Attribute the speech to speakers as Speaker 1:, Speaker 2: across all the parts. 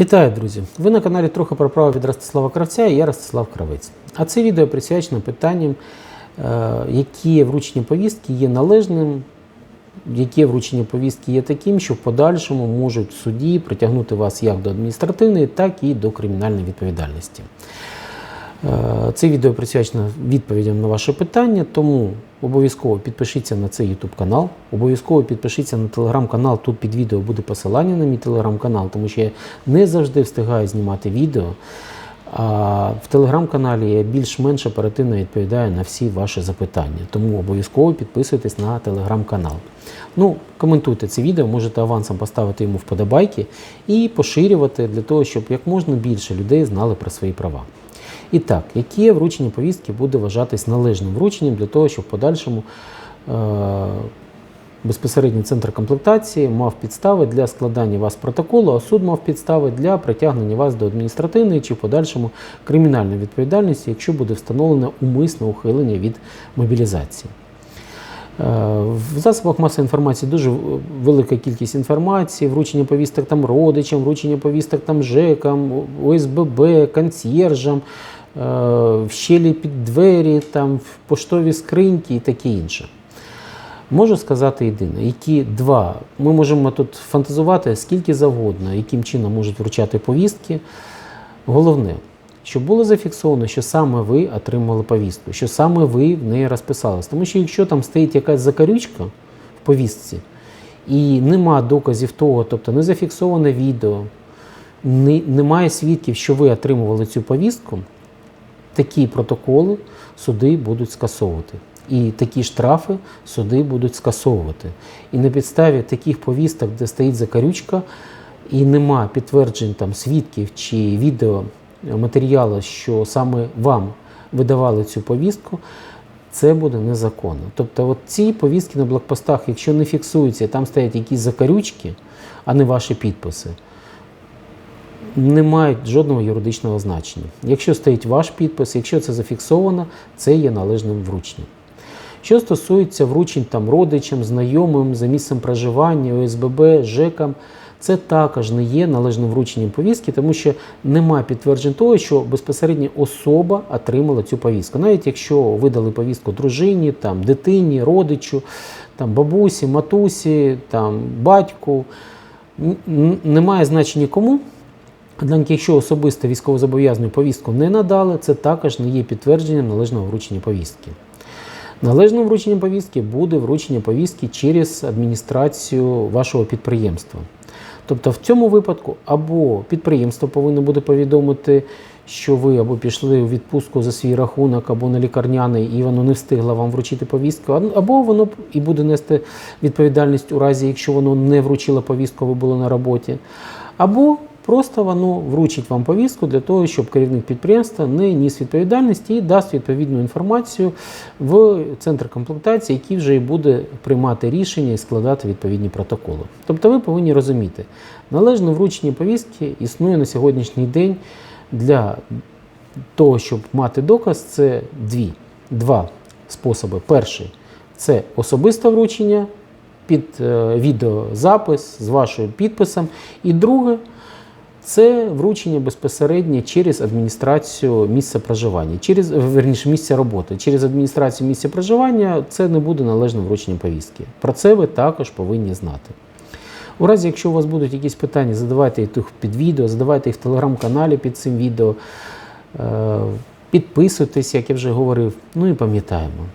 Speaker 1: Вітаю, друзі! Ви на каналі трохи про право від Ростислава Кравця і я Ростислав Кравець. А це відео присвячено питанням, е, які вручення повістки є належним, які вручення повістки є таким, що в подальшому можуть в суді притягнути вас як до адміністративної, так і до кримінальної відповідальності. Е, Це відео присвячено відповідям на ваше питання, тому обов'язково підпишіться на цей YouTube канал, обов'язково підпишіться на телеграм-канал. Тут під відео буде посилання на мій телеграм-канал, тому що я не завжди встигаю знімати відео. А в телеграм-каналі я більш-менш оперативно відповідаю на всі ваші запитання. Тому обов'язково підписуйтесь на телеграм-канал. Ну, коментуйте це відео, можете авансом поставити йому вподобайки і поширювати для того, щоб як можна більше людей знали про свої права. І так, яке вручення повістки буде вважатись належним врученням для того, щоб в подальшому е- безпосередньо центр комплектації мав підстави для складання вас протоколу, а суд мав підстави для притягнення вас до адміністративної чи в подальшому кримінальної відповідальності, якщо буде встановлено умисне ухилення від мобілізації. Е, В засобах масової інформації дуже велика кількість інформації, вручення повісток там родичам, вручення повісток там ЖЕКам, ОСББ, консьєржам, в щелі під двері, там, в поштові скриньки і таке інше. Можу сказати єдине, які два. Ми можемо тут фантазувати скільки завгодно, яким чином можуть вручати повістки. Головне, щоб було зафіксовано, що саме ви отримали повістку, що саме ви в неї розписались. Тому що якщо там стоїть якась закарючка в повістці, і нема доказів того, тобто не зафіксоване відео, не, немає свідків, що ви отримували цю повістку, такі протоколи суди будуть скасовувати. І такі штрафи суди будуть скасовувати. І на підставі таких повісток, де стоїть закарючка, і нема підтверджень там свідків чи відеоматеріалу, що саме вам видавали цю повістку, це буде незаконно. Тобто, от ці повістки на блокпостах, якщо не фіксуються, там стоять якісь закарючки, а не ваші підписи, не мають жодного юридичного значення. Якщо стоїть ваш підпис, якщо це зафіксовано, це є належним врученням. Що стосується вручень там родичам, знайомим за місцем проживання, ОСББ, ЖЕКам, це також не є належним врученням повістки, тому що немає підтверджень того, що безпосередньо особа отримала цю повістку. Навіть якщо видали повістку дружині, там, дитині, родичу, там, бабусі, матусі, там, батьку, немає значення кому. Однак, якщо особисто військовозобов'язану повістку не надали, це також не є підтвердженням належного вручення повістки. Належним врученням повістки буде вручення повістки через адміністрацію вашого підприємства. Тобто в цьому випадку або підприємство повинно буде повідомити, що ви або пішли у відпустку за свій рахунок, або на лікарняний, і воно не встигло вам вручити повістку, або воно і буде нести відповідальність у разі, якщо воно не вручило повістку, ви були на роботі, або Просто воно вручить вам повістку для того, щоб керівник підприємства не ніс відповідальності і дасть відповідну інформацію в центр комплектації, який вже і буде приймати рішення і складати відповідні протоколи. Тобто ви повинні розуміти, належне вручення повістки існує на сьогоднішній день для того, щоб мати доказ, це дві, два способи. Перший це особисте вручення під е, відеозапис з вашим підписом. І друге це вручення безпосередньо через адміністрацію місця проживання, через верніше місця роботи. Через адміністрацію місця проживання це не буде належним врученням повістки. Про це ви також повинні знати. У разі, якщо у вас будуть якісь питання, задавайте їх під відео, задавайте їх в телеграм-каналі під цим відео. Е, Підписуйтесь, як я вже говорив. Ну і пам'ятаємо.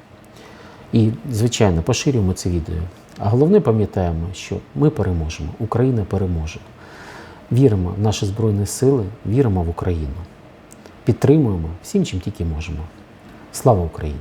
Speaker 1: І, звичайно, поширюємо це відео. А головне пам'ятаємо, що ми переможемо, Україна переможе. Віримо в наші Збройні Сили, віримо в Україну. Підтримуємо всім, чим тільки можемо. Слава Україні!